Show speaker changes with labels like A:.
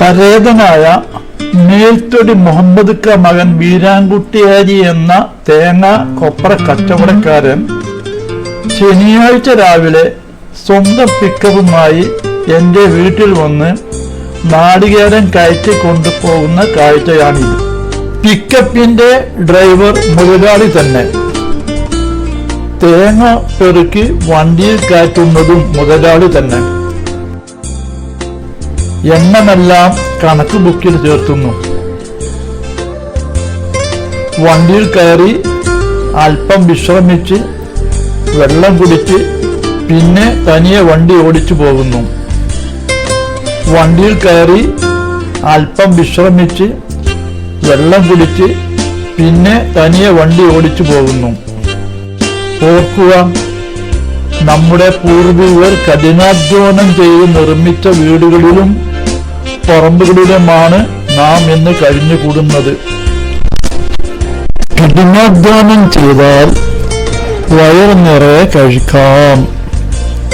A: പരേതനായ മേൽത്തൊടി മുഹമ്മദ് ക മകൻ വീരാൻകുട്ടിയാരി എന്ന തേങ്ങ കൊപ്ര കച്ചവടക്കാരൻ ശനിയാഴ്ച രാവിലെ സ്വന്തം പിക്കപ്പുമായി എന്റെ വീട്ടിൽ വന്ന് നാടികേരൻ കയറ്റി കൊണ്ടുപോകുന്ന കാഴ്ചയാണിത് പിക്കപ്പിന്റെ ഡ്രൈവർ മുതലാളി തന്നെ. തേങ്ങ പെറുക്കി വണ്ടിയിൽ കയറ്റുന്നതും മുതലാളി തന്നെ. എണ്ണമെല്ലാം കണക്ക് ബുക്കിൽ ചേർത്തുന്നു. വണ്ടിയിൽ കയറി അല്പം വിശ്രമിച്ച് വെള്ളം കുടിച്ച് പിന്നെ തനിയെ വണ്ടി ഓടിച്ചു പോകുന്നു. വണ്ടിയിൽ കയറി അല്പം വിശ്രമിച്ച് വെള്ളം കുടിച്ച് പിന്നെ തനിയെ വണ്ടി ഓടിച്ചു പോകുന്നു. ഓർക്കുക നമ്മുടെ പൂർവികർ കഠിനാധ്വാനം ചെയ്ത് നിർമ്മിച്ച വീടുകളിലും പറമ്പുകളിലുമാണ് നാം ഇന്ന് കഴിഞ്ഞുകൂടുന്നത്. കഠിനാധ്വാനം ചെയ്താൽ വയർ നിറയെ കഴിക്കാം.